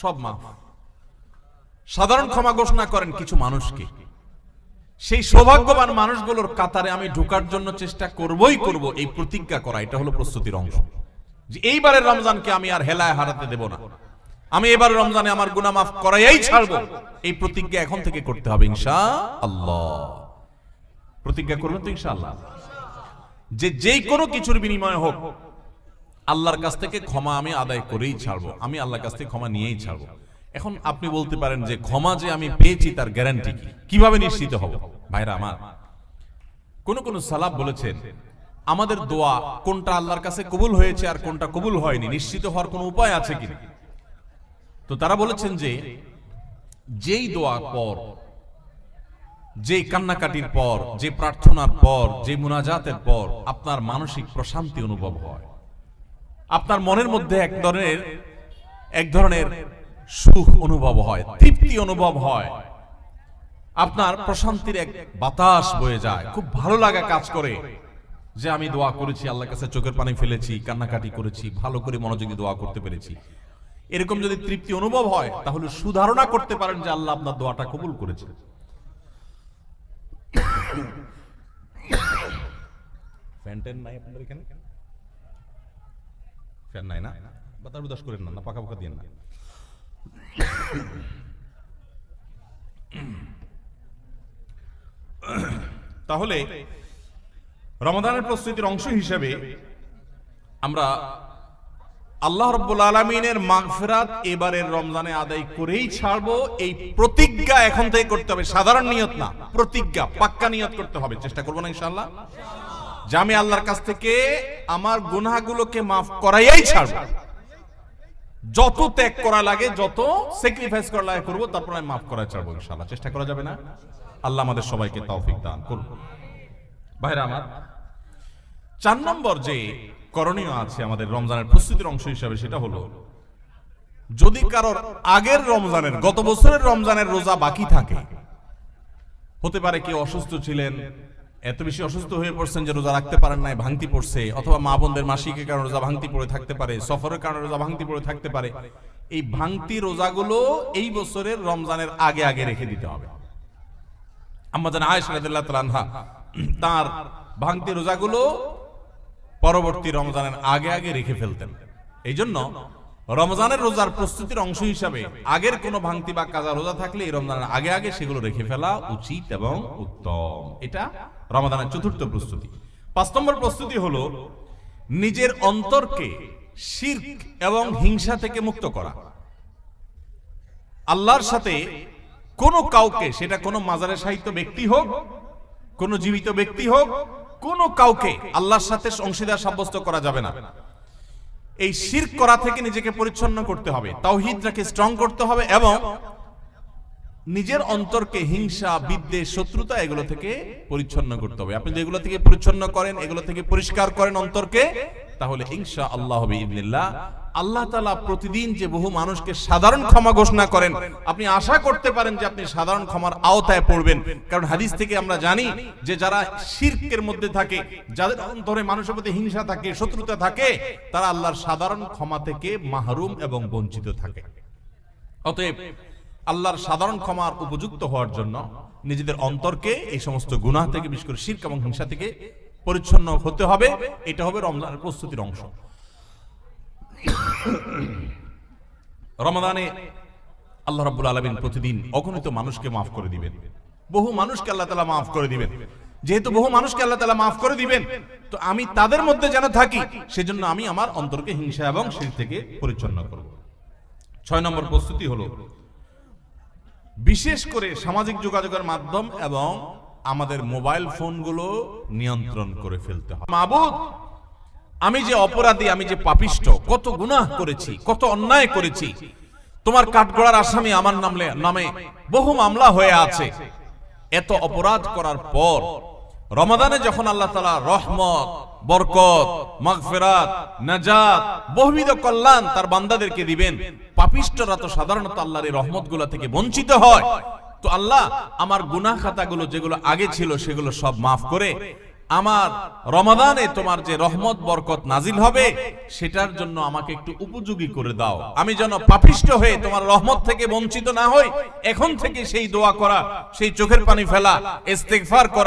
সব মাফ সাধারণ ক্ষমা ঘোষণা করেন কিছু মানুষকে। সেই সৌভাগ্যবান মানুষগুলোর কাতারে আমি ঢোকার জন্য চেষ্টা করবই করব এই প্রতিজ্ঞা করা, এটা হলো প্রস্তুতির অংশ। যে এইবারের রমজানকে আমি আর হেলায় হারাতে দেব না। আমি এবার রমজানে আমার গুনাহ মাফ করাইয়াই ছাড়বো। এই প্রতিজ্ঞা এখন থেকে করতে হবে ইনশা আল্লাহ প্রতিজ্ঞা করবেন তো ইনশাআল্লাহ। যে যেই কোনো কিছুর বিনিময়ে হোক আল্লাহর কাছ থেকে ক্ষমা আমি আদায় করেই ছাড়বো, আমি আল্লাহর কাছ থেকে ক্ষমা নিয়েই ছাড়বো। এখন আপনি বলতে পারেন যে ক্ষমা যে আমি পেয়েছি তার গ্যারান্টি কি? কীভাবে নিশ্চিত হব? ভাইরা আমার, কোন কোন সালাব বলেছেন, আমাদের দোয়া কোনটা আল্লাহর কাছে কবুল হয়েছে আর কোনটা কবুল হয়নি? নিশ্চিত হওয়ার কোনো উপায় আছে কিনা তো তারা বলেছেন যে, যেই দোয়া পর যে কান্নাকাটির পর, যে প্রার্থনার পর, যে মুনাজাতের পর আপনার মানসিক প্রশান্তি অনুভব হয়। আপনার মনের মধ্যে এক ধরনের এক ধরনের সুখ অনুভব হয় তৃপ্তি অনুভব হয়। আপনার প্রশান্তির এক বাতাস বয়ে যায়। খুব ভালো লাগা কাজ করে যে আমি দোয়া করেছি আল্লাহর কাছে চোখের পানি ফেলেছি কান্নাকাটি করেছি ভালো করে মনোযোগী দোয়া করতে পেরেছি। এরকম যদি তৃপ্তি অনুভব হয় তাহলে সুধারণা করতে পারেন যে আল্লাহ আপনার দোয়াটা কবুল করেছে। ফ্যান ট্যান নাই আপনাদের এখানে? ফ্যান নাই না? বাতাস উদাস করেন না না পাকা পাকা দিয়ে না। তাহলে রমাদানের প্রস্তুতির অংশ হিসেবে আমরা আল্লাহ রব্বুল আলমিনের মাগফিরাত এবারের রমজানে আদায় করেই ছাড়বো। এই প্রতিজ্ঞা এখন থেকে করতে হবে। সাধারণ নিয়ত না, প্রতিজ্ঞা, পাক্কা নিয়ত করতে হবে। চেষ্টা করব না ইনশাআল্লাহ? যে আমি আল্লাহর কাছ থেকে আমার গুনাহগুলোকে মাফ করাইয়াই ছাড়বো। যত ত্যাগ করা লাগে, যত স্যাক্রিফাইস করা লাগে করব, তারপর আমি মাফ করা ছাড়বো ইনশাআল্লাহ। চেষ্টা করা যাবে না? আল্লাহ আমাদের সবাইকে তৌফিক দান করুন। ভাইরা আমার, চার নম্বর যে করণীয় আছে আমাদের রমজানের প্রস্তুতির অংশ হিসাবে সেটা হলো, যদি কারোর আগের রমজানের, গত বছরের রমজানের রোজা বাকি থাকে, হতে পারে কেউ অসুস্থ ছিলেন এত বেশি অসুস্থ হয়ে পড়ছেন যে রোজা রাখতে পারেন নাই, ভাঙতি পড়ছে, অথবা মা বোনদের মাসিকের কারণে রোজা ভাঙতি পড়ে থাকতে পারে, সফরের কারণে রোজা ভাঙতি পড়ে থাকতে পারে। এই ভাঙতি রোজাগুলো এই বছরের রমজানের আগে আগে রেখে দিতে হবে। আমাদের তাআলা আনহা, তার ভাঙতি রোজাগুলো পরবর্তী রমজানের আগে আগে রেখে ফেলতেন। এই জন্য রমজানের রোজার প্রস্তুতির অংশ হিসাবে আগের কোনো ভাঙতি বা কাজা রোজা থাকলে এই রমজানের আগে আগে সেগুলো রেখে ফেলা উচিত এবং উত্তম। এটা রমজানের চতুর্থ প্রস্তুতি। পাঁচ নম্বর প্রস্তুতি হলো নিজের অন্তরকে শির্ক এবং হিংসা থেকে মুক্ত করা। আল্লাহর সাথে কোনো কাউকে, সেটা কোনো মাজারের সাহিত্য ব্যক্তি হোক, কোন জীবিত ব্যক্তি হোক, কোন কাউকে আল্লাহর সাথে অংশীদার সাব্যস্ত করা যাবে না। এই শির করা থেকে নিজেকে পরিচ্ছন্ন করতে হবে তাওহিদটাকে স্ট্রং করতে হবে এবং নিজের অন্তরকে হিংসা, বিদ্বেষ, শত্রুতা এগুলো থেকে পরিচ্ছন্ন করতে হবে। আপনি যদি এগুলো থেকে পরিচ্ছন্ন করেন, এগুলো থেকে পরিষ্কার করেন অন্তরকে, তাহলে ইনশা আল্লাহ হবে আল্লাহ তালা প্রতিদিন যে বহু মানুষকে সাধারণ ক্ষমা ঘোষণা করেন, আপনি আশা করতে পারেন যে আপনি সাধারণ ক্ষমার আওতায় পড়বেন। কারণ হাদিস থেকে আমরা জানি যে যারা শির্কের মধ্যে থাকে, যাদের অন্তরে মানুষের প্রতি হিংসা থাকে, শত্রুতা থাকে, তারা আল্লাহর সাধারণ ক্ষমা থেকে মাহরুম এবং বঞ্চিত থাকে। অতএব আল্লাহর সাধারণ ক্ষমার উপযুক্ত হওয়ার জন্য নিজেদের অন্তরকে এই সমস্ত গুনাহ থেকে, বিশেষ করে শির্ক এবং হিংসা থেকে পরিচ্ছন্ন হতে হবে। এটা হবে রমজানের প্রস্তুতির অংশ। রমাদানে আল্লাহ রাব্বুল আলামিন প্রতিদিন অগণিত মানুষকে মাফ করে দিবেন। বহু মানুষকে আল্লাহ তাআলা মাফ করে দিবেন। যেহেতু বহু মানুষকে আল্লাহ তাআলা মাফ করে দিবেন, তো আমি তাদের মধ্যে যেন থাকি, সেজন্য আমি আমার অন্তরকে হিংসা এবং শির থেকে পরিচ্ছন্ন করব। ছয় নম্বর প্রস্তুতি হলো বিশেষ করে সামাজিক যোগাযোগের মাধ্যম এবং আমাদের মোবাইল ফোনগুলো নিয়ন্ত্রণ করে ফেলতে হবে মাবুদ, আমি যে অপরাধী, আমি যে পাপিষ্ট, কত গুনাহ করেছি, কত অন্যায় করেছি। তোমার কাঠগড়ার আসামি আমার নামলে, নামে বহু মামলা হয়ে আছে। এত অপরাধ করার পর রমাদানে যখন আল্লাহ তালা রহমত, বরকত, মাগফেরাত, নাজাত, বহুবিধ কল্যাণ তার বান্দাদেরকে দিবেন পাপিষ্টরা তো সাধারণত আল্লাহর এই রহমতগুলো থেকে বঞ্চিত হয়। তো আল্লাহ, আমার গুনাহ খাতাগুলো যেগুলো আগে ছিল সেগুলো সব মাফ করে, আমার রমাদানে তোমার যে রহমত, বরকত নাজিল হবে, সেটার জন্য আমাকে একটু উপযোগী করে দাও। আমি যেন পাপিষ্ট হয়ে তোমার রহমত থেকে বঞ্চিত না হই, এখন থেকে সেই দোয়া করা, সেই চোখের পানি ফেলা, ইস্তেগফার করা